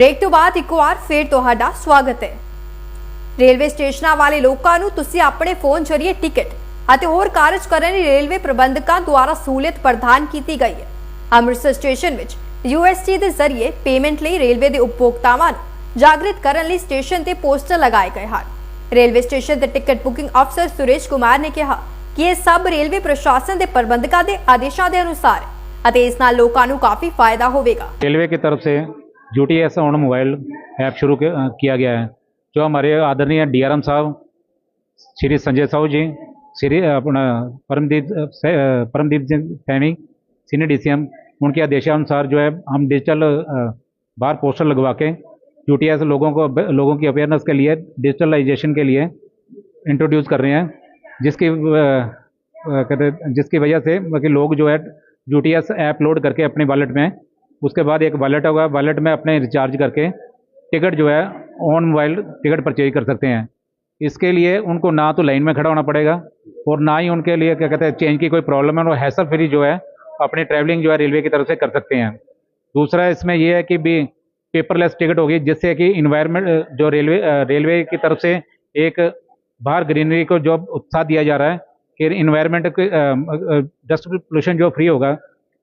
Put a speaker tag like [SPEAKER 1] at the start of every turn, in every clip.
[SPEAKER 1] Break ਤੋਂ ਬਾਅਦ ਇੱਕ ਵਾਰ ਫੇਰ ਤੁਹਾਡਾ ਸਵਾਗਤ ਹੈ। ਰੇਲਵੇ ਸਟੇਸ਼ਨਾਂ ਵਾਲੇ ਲੋਕਾਂ ਨੂੰ ਤੁਸੀਂ ਆਪਣੇ ਫੋਨ ਜ਼ਰੀਏ ਟਿਕਟ ਅਤੇ ਹੋਰ ਕਾਰਜ ਕਰਨ ਲਈ ਰੇਲਵੇ ਪ੍ਰਬੰਧਕਾਂ ਦੁਆਰਾ ਸਹੂਲਤ ਪ੍ਰਦਾਨ ਕੀਤੀ ਗਈ ਹੈ। ਅੰਮ੍ਰਿਤਸਰ ਸਟੇਸ਼ਨ ਵਿੱਚ ਯੂਐਸਟੀ ਦੇ ਜ਼ਰੀਏ ਪੇਮੈਂਟ ਲਈ ਰੇਲਵੇ ਦੇ ਉਪਭੋਗਤਾਵਾਂ ਨੂੰ ਜਾਗਰਿਤ ਕਰਨ ਲਈ ਸਟੇਸ਼ਨ ਤੇ ਪੋਸਟਰ ਲਗਾਏ ਗਏ ਹਨ। ਰੇਲਵੇ ਸਟੇਸ਼ਨ ਦੇ ਟਿਕਟ ਬੁਕਿੰਗ ਅਫਸਰ ਸੁਰੇਸ਼ ਕੁਮਾਰ ਨੇ ਕਿਹਾ ਕਿ ਇਹ ਸਭ ਰੇਲਵੇ ਪ੍ਰਸ਼ਾਸਨ ਦੇ ਪ੍ਰਬੰਧਕਾਂ ਦੇ ਆਦੇਸ਼ਾਂ ਦੇ ਅਨੁਸਾਰ ਅਤੇ ਇਸ ਨਾਲ ਲੋਕਾਂ ਨੂੰ ਕਾਫੀ ਫਾਇਦਾ ਹੋਵੇਗਾ।
[SPEAKER 2] ਰੇਲਵੇ ਦੀ ਤਰਫ ਸੇ U T S on mobile app शुरू किया गया है। जो हमारे आदरणीय डी आर एम साहब, श्री संजय साहू जी, श्री अपना Paramdeep Paramdeep Singh Saini senior D C M उनके आदेशानुसार जो है, हम डिजिटल बाहर पोस्टर लगवा के यू टी एस लोगों को लोगों की अवेयरनेस के लिए डिजिटलाइजेशन के लिए इंट्रोड्यूस कर रहे हैं। जिसकी कहते जिसकी वजह से कि लोग जो है U T S app load करके अपने वॉलेट में उसके बाद एक वॉलेट होगा वॉलेट में अपने रिचार्ज करके टिकट जो है ऑन मोबाइल टिकट परचेज कर सकते हैं। इसके लिए उनको ना तो लाइन में खड़ा होना पड़ेगा और ना ही उनके लिए, क्या कहते हैं चेंज की कोई प्रॉब्लम है और हैसल फ्री जो है, अपनी ट्रैवलिंग जो है रेलवे की तरफ़ से कर सकते हैं। दूसरा इसमें यह है कि भी पेपरलेस टिकट होगी, जिससे कि इन्वायरमेंट जो रेलवे रेलवे की तरफ़ से एक बाहर ग्रीनरी को जो उत्साह दिया जा रहा है, कि इन्वायरमेंट डस्ट पोल्यूशन जो फ्री होगा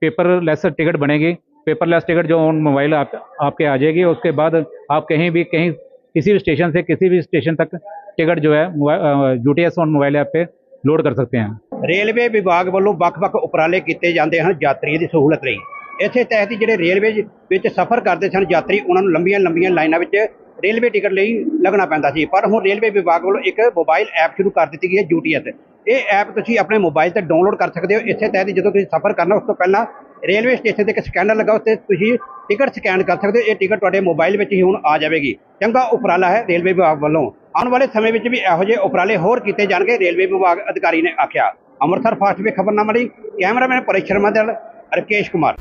[SPEAKER 2] पेपरलेस टिकट बनेगी। पेपरलेस टिकट जो ऑन मोबाइल आप आपके आ जाएगी उसके बाद आप कहीं भी कहीं किसी भी स्टेशन से किसी भी स्टेशन तक टिकट जो है U T S on mobile app पे लोड कर सकते हैं
[SPEAKER 3] ਰੇਲਵੇ ਵਿਭਾਗ ਵੱਲੋਂ ਵੱਖ-ਵੱਖ ਉਪਰਾਲੇ ਕੀਤੇ ਜਾਂਦੇ ਹਨ ਯਾਤਰੀਆਂ ਦੀ ਸਹੂਲਤ ਲਈ ਇਸੇ ਤਹਿਤ ਹੀ ਜਿਹੜੇ ਰੇਲਵੇ ਜ- ਵਿੱਚ ਸਫ਼ਰ ਕਰਦੇ ਸਨ ਯਾਤਰੀ ਉਹਨਾਂ ਨੂੰ ਲੰਬੀਆਂ-ਲੰਬੀਆਂ ਲਾਈਨਾਂ ਵਿੱਚ ਰੇਲਵੇ ਟਿਕਟ ਲਈ ਲੱਗਣਾ ਪੈਂਦਾ ਸੀ ਪਰ ਹੁਣ ਰੇਲਵੇ ਵਿਭਾਗ ਵੱਲੋਂ ਇੱਕ ਮੋਬਾਈਲ ਐਪ ਸ਼ੁਰੂ ਕਰ ਦਿੱਤੀ ਗਈ ਹੈ ਯੂਟੀਐਸ ਇਹ ਐਪ ਤੁਸੀਂ ਆਪਣੇ ਮੋਬਾਈਲ ਤੇ ਡਾਊਨਲੋਡ ਕਰ ਸਕਦੇ ਹੋ ਇਸੇ ਤਹਿਤ ਹੀ ਜਦੋਂ ਤੁਸੀਂ ਸਫ਼ਰ ਕਰਨਾ ਉਸ ਤੋਂ ਪਹਿਲਾਂ ਰੇਲਵੇ ਸਟੇਸ਼ਨ ਤੇ ਇੱਕ ਸਕੈਨਰ ਲੱਗਾ ਉਸ ਤੁਸੀਂ ਟਿਕਟ ਸਕੈਨ ਕਰ ਸਕਦੇ ਹੋ। ਇਹ ਟਿਕਟ ਤੁਹਾਡੇ ਮੋਬਾਈਲ ਵਿੱਚ ਹੀ ਹੁਣ ਆ ਜਾਵੇਗੀ। ਚੰਗਾ ਉਪਰਾਲਾ ਹੈ ਰੇਲਵੇ ਵਿਭਾਗ ਵੱਲੋਂ। ਆਉਣ ਵਾਲੇ ਸਮੇਂ ਵਿੱਚ ਵੀ ਇਹੋ ਜਿਹੇ ਉਪਰਾਲੇ ਹੋਰ ਕੀਤੇ ਜਾਣਗੇ, ਰੇਲਵੇ ਵਿਭਾਗ ਅਧਿਕਾਰੀ ਨੇ ਆਖਿਆ। ਅੰਮ੍ਰਿਤਸਰ ਫਾਸਟ ਵੇ ਖਬਰਨਾਮਾ ਲਈ ਕੈਮਰਾਮੈਨ ਪਰੇਸ਼ ਸ਼ਰਮਾ ਦੇ ਨਾਲ ਰਕੇਸ਼ ਕੁਮਾਰ।